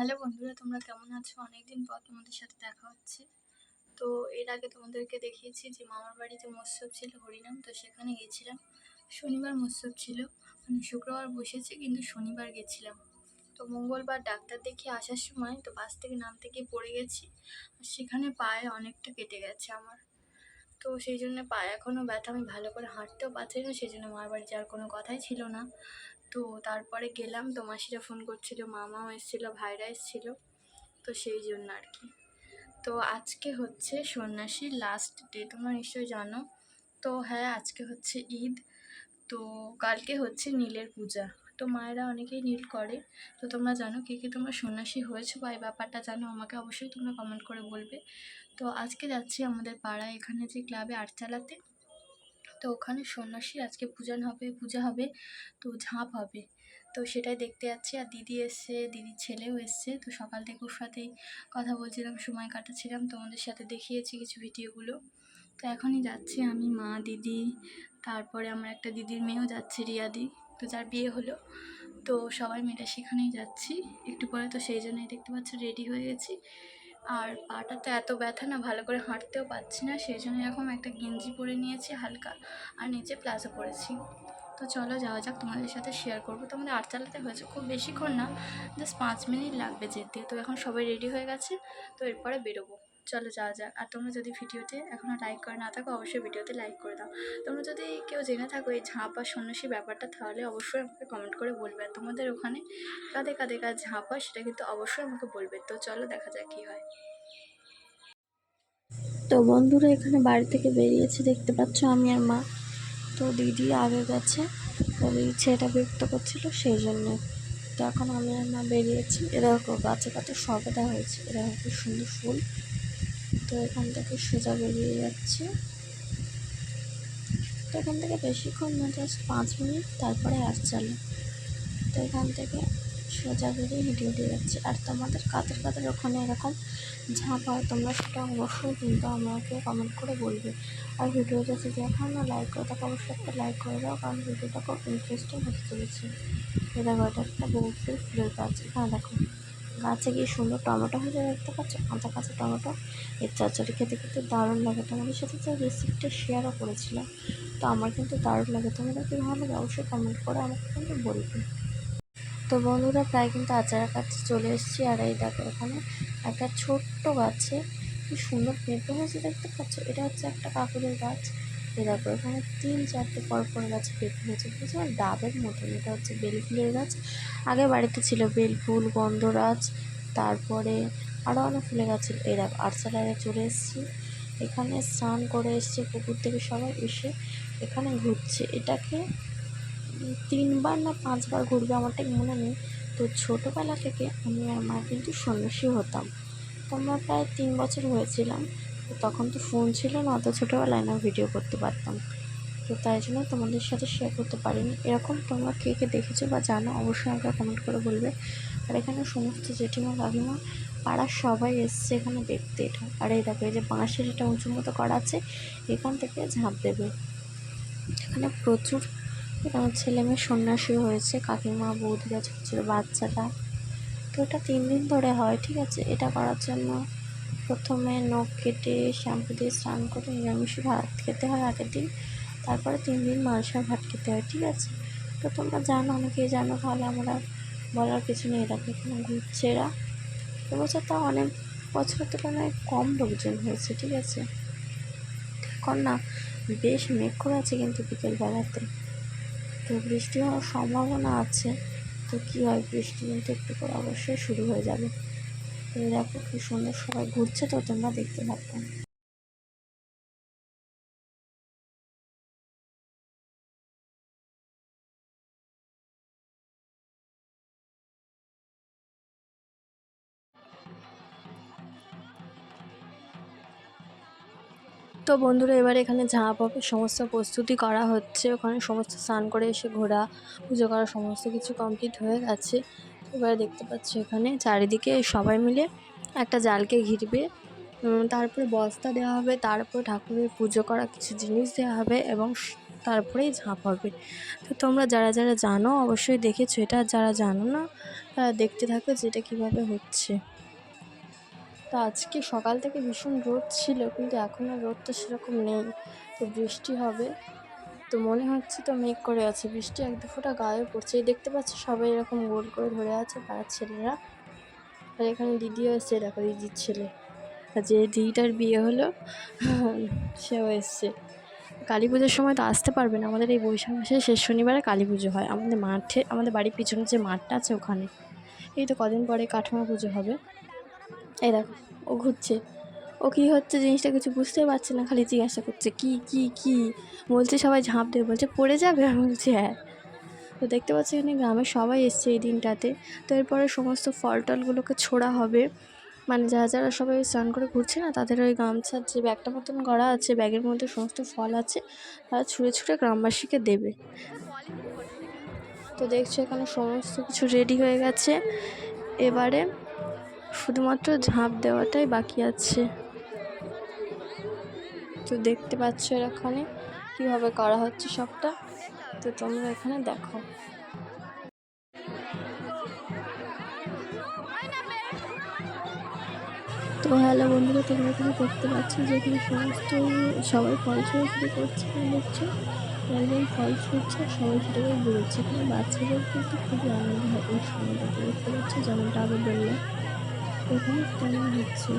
Hello বন্ধুরা, তোমরা কেমন আছো? অনেকদিন পর তোমাদের সাথে দেখা হচ্ছে। তো এর আগে তোমাদেরকে দেখিয়েছি যে মামার বাড়িতে মৎসব ছিল হরিনাম, তো সেখানে গেছিলাম। শনিবার মৎসব ছিল মানে শুক্রবার বসেছে, কিন্তু শনিবার গেছিলাম। তো মঙ্গলবার ডাক্তার দেখিয়ে আসার সময় তো বাস থেকে নামতে গিয়ে পড়ে গেছি, আর সেখানে পায়ে অনেকটা কেটে গেছে আমার। তো সেই জন্য পায়ে এখনও ব্যথা, আমি ভালো করে হাঁটতেও পারছি না, সেই জন্য মামার বাড়ি যাওয়ার কোনো কথাই ছিল না। তো তারপরে গেলাম, তো মাসিরা ফোন করছিল, মামাও এসেছিল, ভাইরা এসেছিল, তো সেই জন্য আর কি। তো আজকে হচ্ছে সন্ন্যাসীর লাস্ট ডে তোমরা নিশ্চয়ই জানো। তো হ্যাঁ আজকে হচ্ছে ঈদ, তো কালকে হচ্ছে নীলের পূজা। তো মায়েরা অনেকেই নীল করে, তো তোমরা জানো কে কে তোমরা সন্ন্যাসী হয়েছো বা এই ব্যাপারটা জানো, আমাকে অবশ্যই তোমরা কমেন্ট করে বলবে। তো আজকে যাচ্ছি আমাদের পাড়ায়, এখানে যে ক্লাবে আর্ট চালাতে তো ওখানে সন্ন্যাসী, আজকে পূজন হবে, পূজা হবে, তো ঝাঁপ হবে। তো সেটাই দেখতে যাচ্ছি। আর দিদি এসছে, দিদির ছেলেও এসছে। তো সকাল থেকে ওর সাথেই কথা বলছিলাম, সময় কাটাচ্ছিলাম, তোমাদের সাথে দেখিয়েছি কিছু ভিডিওগুলো। তো এখনই যাচ্ছি আমি, মা, দিদি, তারপরে আমার একটা দিদির মেয়েও যাচ্ছে, রিয়াদি। তো যার বিয়ে হলো। তো সবাই মিলে সেখানেই যাচ্ছি। একটু পরে তো সেই জন্যই দেখতে পাচ্ছ রেডি হয়ে গেছি। আর পাটা তো এত ব্যথা না, ভালো করে হাঁটতেও পারছি না সেই জন্য এরকম একটা গেঞ্জি পরে নিয়েছি হালকা আর নিচে প্লাজো পরেছি। তো চলো যাওয়া যাক, তোমাদের সাথে শেয়ার করব। তো আমাদের আট চালাতে হয়েছে খুব বেশিক্ষণ না জাস্ট পাঁচ মিনিট লাগবে যেতে। তো এখন সবাই রেডি হয়ে গেছে, তো এরপরে বেরোবো। চলো যাওয়া যাক। আর তোমরা যদি ভিডিওতে এখনও লাইক করে না থাকো, অবশ্যই ভিডিওতে লাইক করে দাও। তোমরা যদি কেউ জেনে থাকো এই ঝাঁপ আর সন্ন্যাসী ব্যাপারটা, তাহলে অবশ্যই আমাকে কমেন্ট করে বলবে। আর তোমাদের ওখানে কাদের কাদের কাজ ঝাঁপ হয়, সেটা কিন্তু অবশ্যই আমাকে বলবে। তো চলো দেখা যাক কী হয়। তো বন্ধুরা, এখানে বাড়ি থেকে বেরিয়েছে, দেখতে পাচ্ছ আমি আর মা। তো দিদি আগে গেছে, তো দিদি ছেলেটা বিরক্ত করছিল, সেই জন্য। তো এখন আমি আর মা বেরিয়েছি। এরকম গাছে গাছে সবেদা হয়েছে। এরকম সুন্দর ফুল। তো এখান থেকে সোজা বেরিয়ে যাচ্ছে। তো এখান থেকে বেশিক্ষণ না জাস্ট পাঁচ মিনিট, তারপরে আর চালে। তো এখান থেকে সোজা বেরিয়ে হেঁটে হেঁটে যাচ্ছে। আর তোমাদের কাদের কাদের ওখানে এরকম ঝাঁপ হয়, তোমরা সেটা অবশ্যই কিন্তু আমাকে কমেন্ট করে বলবে। আর ভিডিওটা যদি না লাইক করে থাকো, অবশ্যই একটা লাইক করে দাও, কারণ ভিডিওটা খুব ইন্টারেস্টিং হতে চলেছে। এটা একটা বহুফুল ফুলের গাছ এখানে দেখো। গাছে গিয়ে সুন্দর টমেটো হয়ে দেখতে পাচ্ছ কাঁচা কাঁচা টমেটো। এর চচ্চড়ি খেতে খেতে দারুণ লাগে। তোমাদের সাথে তো রেসিপিটা শেয়ারও করেছিলাম, তো আমার কিন্তু দারুণ লাগে। তোমাদের কি ভালো লাগে? অবশ্যই কমেন্ট করে আমাকে কিন্তু বলবে। তো বন্ধুরা, প্রায় কিন্তু আচারের কাছে চলে এসেছি। আর এই দেখো, এখানে একটা ছোট্ট গাছে কি সুন্দর পেঁপে হয়েছে দেখতে পাচ্ছ? এটা হচ্ছে একটা কাকুরের গাছ। দেখো এখানে তিন চারটে পর পর গাছে পেঁপে হয়েছে বুঝছ ডাবের মতন, এটা হচ্ছে বেল ফুলের গাছ। আগে বাড়িতে ছিল বেল ফুল গন্ধরাজ, তারপরে আরও অনেক ফুলের গাছ ছিল। দেখো আরসালারে চলে এসেছি। এখানে স্নান করে এসছে পুকুর থেকে সবাই এসে এখানে ঘুরছে। এটাকে তিনবার না পাঁচবার ঘুরবে আমার ঠিক মনে নেই। তো ছোটোবেলা থেকে আমি আর মা কিন্তু সন্ন্যাসী হতাম। তো আমরা প্রায় তিন বছর হয়েছিলাম। তখন তো ফোন ছিল না অত ছোটোবেলায় না ভিডিও করতে পারতাম। তো তাই জন্য তোমাদের সাথে শেয়ার করতে পারিনি। এরকম তোমরা কে কে দেখেছ বা জানো, অবশ্যই আমাকে কমেন্ট করে বলবে। আর এখানে সমস্ত জেঠিমা, কাকিমা, পাড়ার সবাই এসছে এখানে দেখতে। এটা আর এই দেখো, এই যে বাঁশের এটা উঁচু মতো করা আছে, এখান থেকে ঝাঁপ দেবে। এখানে প্রচুর ছেলে মেয়ে সন্ন্যাসী হয়েছে, কাকিমা, বৌদিরা, ছোটো ছোটো বাচ্চাটা তো এটা তিন দিন ধরে হয়, ঠিক আছে? এটা করার জন্য প্রথমে নখ কেটে শ্যাম্পু দিয়ে স্নান করে নিরামিষ ভাত খেতে হয় আগের দিন। তারপরে তিন দিন মালসার ভাত খেতে হয়, ঠিক আছে? তো তোমরা জানো, অনেকেই জানো, তাহলে আমরা বলার কিছু নেই। দেখো এখানে ঘুরছে এরা এবছর তাও অনেক বছর তুলনায় কম লোকজন হয়েছে, ঠিক আছে? এখন না, বেশ মেঘ করে আছে কিন্তু বিকেলবেলাতে। তো বৃষ্টি হওয়ার সম্ভাবনা আছে। তো কী হয় বৃষ্টি কিন্তু একটু করে অবশ্যই শুরু হয়ে যাবে। তো দেখো কি সুন্দর সবাই ঘুরছে তো, তোমরা দেখতে পারবে তো বন্ধুরা, এবার এখানে ঝাঁপ সমস্ত প্রস্তুতি করা হচ্ছে। ওখানে সমস্ত স্নান করে এসে ঘোরা, পুজো করা সমস্ত কিছু কমপ্লিট হয়ে গেছে। এবার দেখতে পাচ্ছি এখানে চারিদিকে সবাই মিলে একটা জালকে ঘিরবে। তারপরে বস্তা দেওয়া হবে, তারপরে ঠাকুরের পুজো করা কিছু জিনিস দেওয়া হবে এবং তারপরেই ঝাঁপ হবে। তো তোমরা যারা যারা জানো, অবশ্যই দেখেছ এটা। যারা জানো না, তারা দেখতে থাকো যে এটা কীভাবে হচ্ছে। তো আজকে সকাল থেকে ভীষণ রোদ ছিল, কিন্তু এখন আর রোদটা সেরকম নেই। তো বৃষ্টি হবে। তো মনে হচ্ছে তো মেঘ করে আছে। বৃষ্টি এক দু ফোঁটা গায়ে পড়ছে। দেখতে পাচ্ছ সবাই এরকম গোল করে ধরে আছে পাড়ার ছেলেরা। আর এখানে দিদিও এসছে, দেখো দিদির ছেলে। আর যে দিদিটার বিয়ে হলো, সেও এসছে। কালী পুজোর সময় তো আসতে পারবে না। আমাদের এই বৈশাখ মাসের শেষ শনিবারে কালী পুজো হয়। আমাদের মাঠে, আমাদের বাড়ির পিছনে যে মাঠটা আছে ওখানে। এই তো কদিন পরে কাঠামো পুজো হবে। এই দেখো, ও ঘুরছে। ও কী হচ্ছে জিনিসটা কিছু বুঝতেই পারছে না, খালি জিজ্ঞাসা করছে, কি কি কি? বলছে সবাই ঝাঁপ দেবে বলছে, পড়ে যাবে? আমি বলছি হ্যাঁ। তো দেখতে পাচ্ছি এখানে গ্রামের সবাই এসছে এই দিনটাতে। তো এরপরে সমস্ত ফল টলগুলোকে ছোড়া হবে। মানে যারা যারা সবাই স্নান করে ঘুরছে না, তাদের ওই গামছার যে ব্যাগটা মতন করা আছে, ব্যাগের মধ্যে সমস্ত ফল আছে, তারা ছুঁড়ে ছুঁড়ে গ্রামবাসীকে দেবে। তো দেখছ এখানে সমস্ত কিছু রেডি হয়ে গেছে। এবারে শুধুমাত্র ঝাঁপ দেওয়াটাই বাকি আছে। তো দেখতে পাচ্ছ এখানে কীভাবে করা হচ্ছে সবটা। তো তোমরা এখানে দেখো। তো হ্যালো বন্ধুরা, তোমরা এখানে দেখতে পাচ্ছ যে এখানে সমস্ত সবাই ফল শুরু করছে দেখছ? একজন ফল ছুটছে সবাই সেটা করে বেরোচ্ছে এখানে বাচ্চাদের কিন্তু খুবই আনন্দ হয় এই সময়টাতে দেখতে পাচ্ছ যেমনটা আগে বললাম। এখানে কেমন হচ্ছে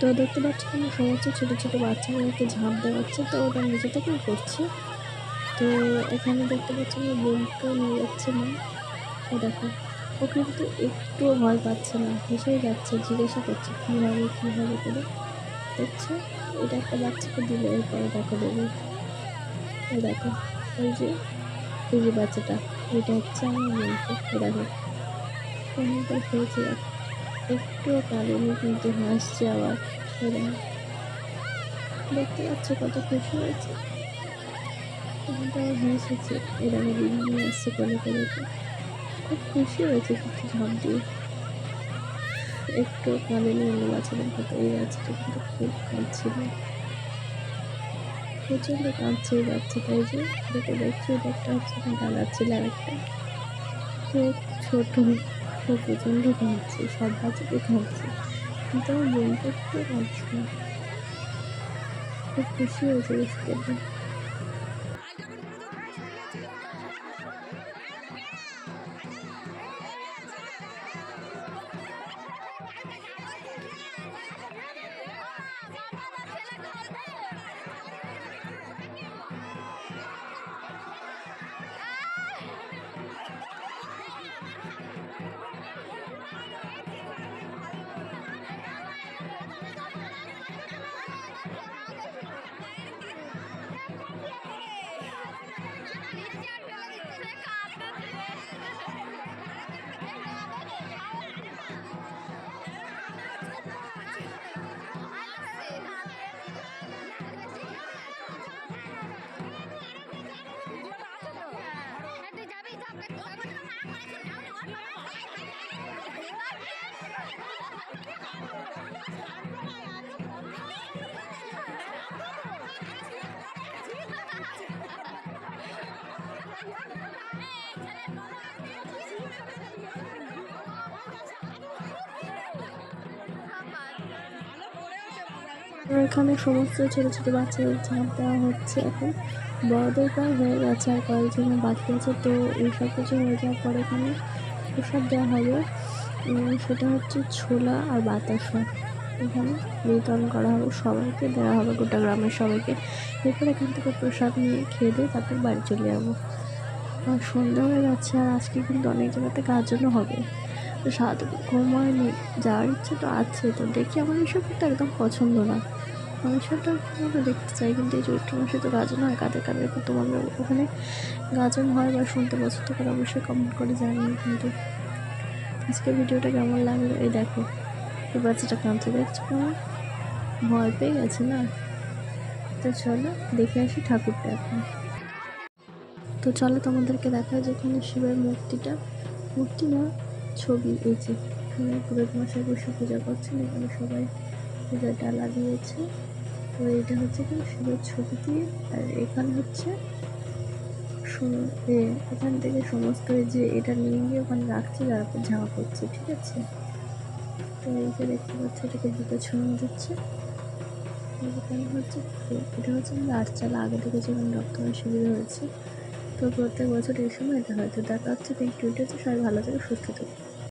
তো দেখতে পাচ্ছি এখানে সমস্ত ছোটো ছোটো বাচ্চাগুলোকে ঝাঁপ দেওয়াচ্ছে, তো ওটা নিজে থেকেই করছে। তো এখানে দেখতে পাচ্ছি আমার বোনকেও নিয়ে যাচ্ছে না ও দেখো, ও কিন্তু একটুও ভয় পাচ্ছে না, হেসেই যাচ্ছে, জিজ্ঞাসা করছে, কী হবে কী হবে করে? দেখছে, এটা একটা বাচ্চাকে দিলে, এরপরে দেখো দেবে দেখো ওই যে, এই যে বাচ্চাটা, এটা হচ্ছে আমার বোনকে দেখো। কেমন করে খেয়েছে দেখো একটুও কাঁদেনি কিন্তু হাসছে আবার দেখতে পাচ্ছ কত খুশি হয়েছে। আবার হেসেছে এরকম নিয়ে এসছে কোলে করে। খুব খুশি হয়েছে কিন্তু ঝাঁপ দিয়ে। একটু কাঁদেনি অন্য বাচ্চাদের মতো এই বাচ্চাটা কিন্তু খুব কাঁদছিল। প্রচণ্ড কাঁদছে, যাচ্ছে তাই যে দেখে দেখছি একটা হচ্ছে না ছেলে আর একটা তো ছোট খুব প্রচণ্ড কাঁদছে, সব বাচ্চাকে কাঁদছে। কিন্তু আমার বোনটা একটু কাঁদছে। খুব খুশি হয়েছে আর এখানে সমস্ত ছোটো ছোটো বাচ্চাদের ঝাঁপ দেওয়া হচ্ছে এখন। বড়দের প্রায় হয়ে গেছে আর কয়েকজনের বাকি আছে, তো এইসব কিছু হয়ে যাওয়ার পর এখানে প্রসাদ দেওয়া হবে। সেটা হচ্ছে ছোলা আর বাতাসা। এখানে বিতরণ করা হবে, সবাইকে দেওয়া হবে, গোটা গ্রামের সবাইকে। এরপর এখান থেকে প্রসাদ নিয়ে খেয়ে দিয়ে তারপর বাড়ি চলে যাব। আর সন্ধ্যা হয়ে যাচ্ছে আর আজকে কিন্তু অনেক জায়গাতে গাজনও হবে। সারাদিন ঘুমায়নি যাওয়ার ইচ্ছে তো আছে, তো দেখি আমার এসব কিন্তু একদম পছন্দ না। আমি আমরা দেখতে চাই, কিন্তু এই চৈত্র মাসে তো গাজন হয়, কাদের কাদের তোমাদের ওখানে গাজন হয় বা শুনতে পছন্দ করে, অবশ্যই কমেন্ট করে জানিয়ে কিন্তু। আজকে ভিডিওটা কেমন লাগল? এই দেখো এই বাচ্চাটা কাঁদতে দেখছ কেমন ভয় পেয়ে গেছে না? তো চলো, দেখে আসি ঠাকুরটা এখন। তো চলো তোমাদেরকে দেখায় যেখানে শিবের মূর্তিটা। মূর্তি না ছবি, এই যে এখানে পুরোহিত মশাই বসে পূজা করছেন, এখানে সবাই পূজার ডালা দিয়েছে। তো এটা হচ্ছে কি শিবের ছবি দিয়ে, আর এখানে হচ্ছে এখান থেকে সমস্ত যে এটা নিয়ে গিয়ে ওখানে রাখছে তারপর ঝামা করছে, ঠিক আছে? তো এই যে দেখতে পাচ্ছি, এটাকে দুটো ছড়ানো দিচ্ছে। এখানে হচ্ছে এটা হচ্ছে আমাদের আটচালা, আগে থেকে যখন রক্তদান শিবির হয়েছে তো প্রত্যেক বছর এই সময় হয়তো দেখা হচ্ছে নেক্সট ভিডিওতে সবাই ভালো থেকে, সুস্থ থাকে।